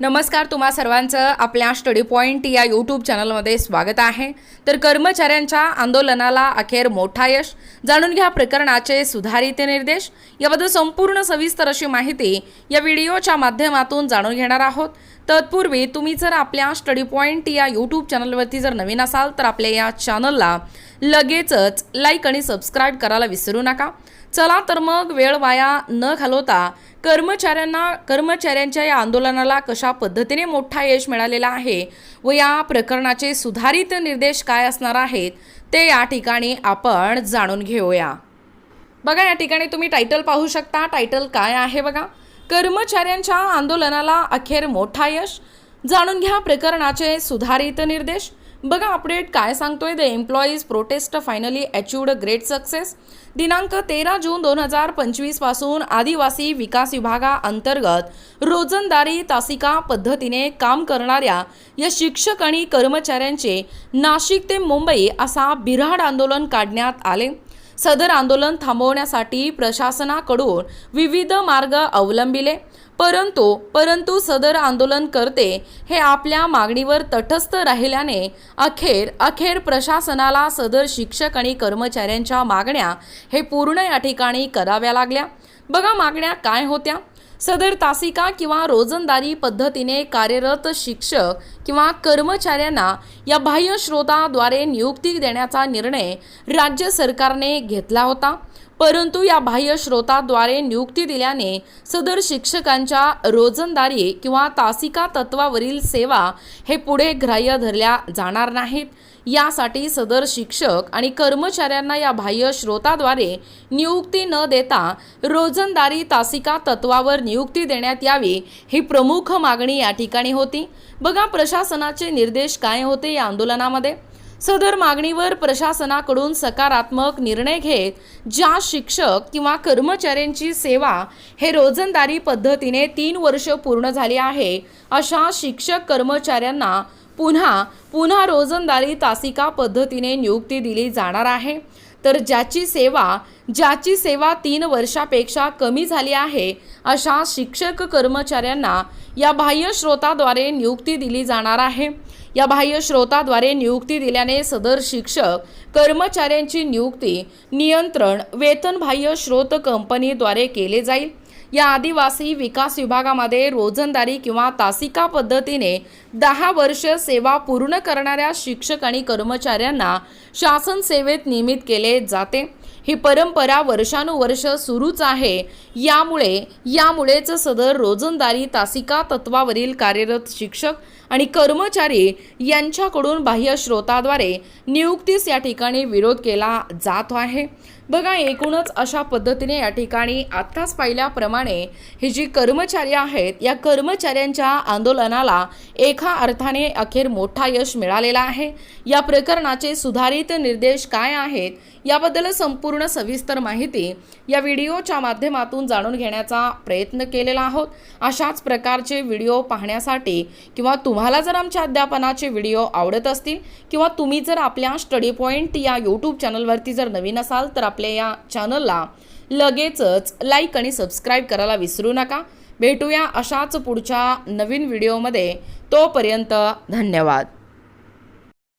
नमस्कार तुम्हा सर्वांचं आपल्या स्टडी पॉईंट या यूट्यूब चॅनलमध्ये स्वागत आहे. तर कर्मचाऱ्यांच्या आंदोलनाला अखेर मोठा यश. जाणून घ्या प्रकरणाचे सुधारित निर्देश. याबद्दल संपूर्ण सविस्तर अशी माहिती या व्हिडिओच्या माध्यमातून जाणून घेणार आहोत. तत्पूर्वी तुम्ही जर आपल्या स्टडी पॉईंट या यूट्यूब चॅनलवरती जर नवीन असाल तर आपल्या या चॅनलला लगेचच लाईक आणि सबस्क्राईब करायला विसरू नका. चला तर मग वेळ वाया न घालवता कर्मचाऱ्यांना कर्मचाऱ्यांच्या या आंदोलनाला कशा पद्धतीने मोठा यश मिळालेला आहे व या प्रकरणाचे सुधारित निर्देश काय असणार आहेत ते या ठिकाणी आपण जाणून घेऊया. बघा या ठिकाणी तुम्ही टायटल पाहू शकता. टायटल काय आहे बघा? कर्मचाऱ्यांच्या आंदोलनाला अखेर मोठा यश. जाणून घ्या प्रकरणाचे सुधारित निर्देश. बघा अपडेट काय सांगतोय the employees protest finally achieved great success दिनांक तेरा जून दोन हजार पंचवीसपासून आदिवासी विकास विभागाअंतर्गत रोजंदारी तासिका पद्धतीने काम करणाऱ्या या शिक्षक आणि कर्मचाऱ्यांचे नाशिक ते मुंबई असा बिराड आंदोलन काढण्यात आले. सदर आंदोलन थांबवण्यासाठी प्रशासनाकडून विविध मार्ग अवलंबिले. परंतु परंतु सदर आंदोलन करते हे आपल्या मागणीवर तटस्थ राहिल्याने अखेर अखेर प्रशासनाला सदर शिक्षक आणि कर्मचाऱ्यांच्या मागण्या हे पूर्ण या ठिकाणी कराव्या लागल्या. बघा मागण्या काय होत्या. सदर तासिका किंवा रोजंदारी पद्धतीने कार्यरत शिक्षक किंवा कर्मचाऱ्यांना या बाह्य स्रोताद्वारे नियुक्ती देण्याचा निर्णय राज्य सरकारने घेतला होता. परंतु या बाह्य स्रोताद्वारे नियुक्ती दिल्याने सदर शिक्षकांच्या रोजंदारी किंवा तासिका तत्वावरील सेवा हे पुढे ग्राह्य धरल्या जाणार नाहीत. यासाठी सदर शिक्षक आणि कर्मचाऱ्यांना या बाह्य स्रोताद्वारे नियुक्ती न देता रोजंदारी तासिका तत्वावर नियुक्ती देण्यात यावी ही प्रमुख मागणी या ठिकाणी होती. बघा प्रशासनाचे निर्देश काय होते या आंदोलनामध्ये? सदर मागणीवर प्रशासनाकडून सकारात्मक निर्णय घेत ज्या शिक्षक किंवा कर्मचाऱ्यांची सेवा हे रोजंदारी पद्धतीने तीन वर्ष पूर्ण झाली आहे अशा शिक्षक कर्मचाऱ्यांना पुन्हा पुन्हा रोजंदारी तासिका पद्धतीने नियुक्ती दिली जाणार आहे. तर ज्याची सेवा ज्याची सेवा तीन वर्षापेक्षा कमी झाली आहे अशा शिक्षक कर्मचाऱ्यांना या बाह्य स्रोताद्वारे नियुक्ती दिली जाणार आहे. या बाह्य स्रोताद्वारे नियुक्ती दिल्याने सदर शिक्षक कर्मचाऱ्यांची नियुक्ती नियंत्रण वेतन बाह्य स्रोत कंपनीद्वारे केले जाईल. या आदिवासी विकास विभागामध्ये रोजंदारी किंवा तासिका पद्धतीने दहा वर्ष सेवा पूर्ण करणाऱ्या शिक्षक आणि कर्मचाऱ्यांना शासन सेवेत नियमित केले जाते. ही परंपरा वर्षानुवर्ष सुरूच आहे. यामुळे यामुळेच सदर रोजंदारी तासिका तत्वावरील कार्यरत शिक्षक आणि कर्मचारी यांच्याकडून बाह्य स्रोताद्वारे नियुक्तीस या ठिकाणी विरोध केला जात आहे. बघा एकूणच अशा पद्धतीने या ठिकाणी आत्ताच पाहिल्याप्रमाणे ही जी कर्मचारी आहेत या कर्मचाऱ्यांच्या आंदोलनाला एका अर्थाने अखेर मोठा यश मिळालेला आहे. या प्रकरणाचे सुधारित निर्देश काय आहेत याबद्दल संपूर्ण संपूर्ण सविस्तर माहिती या व्हिडिओच्या माध्यमातून जाणून घेण्याचा प्रयत्न केलेला आहोत. अशाच प्रकारचे व्हिडिओ पाहण्यासाठी किंवा तुम्हाला जर आमच्या अध्यापनाचे व्हिडिओ आवडत असतील किंवा तुम्ही जर आपल्या स्टडी पॉईंट या यूट्यूब चॅनलवरती जर नवीन असाल तर आपल्या या चॅनलला लगेचच लाईक आणि सबस्क्राईब करायला विसरू नका. भेटूया अशाच पुढच्या नवीन व्हिडिओमध्ये. तोपर्यंत धन्यवाद.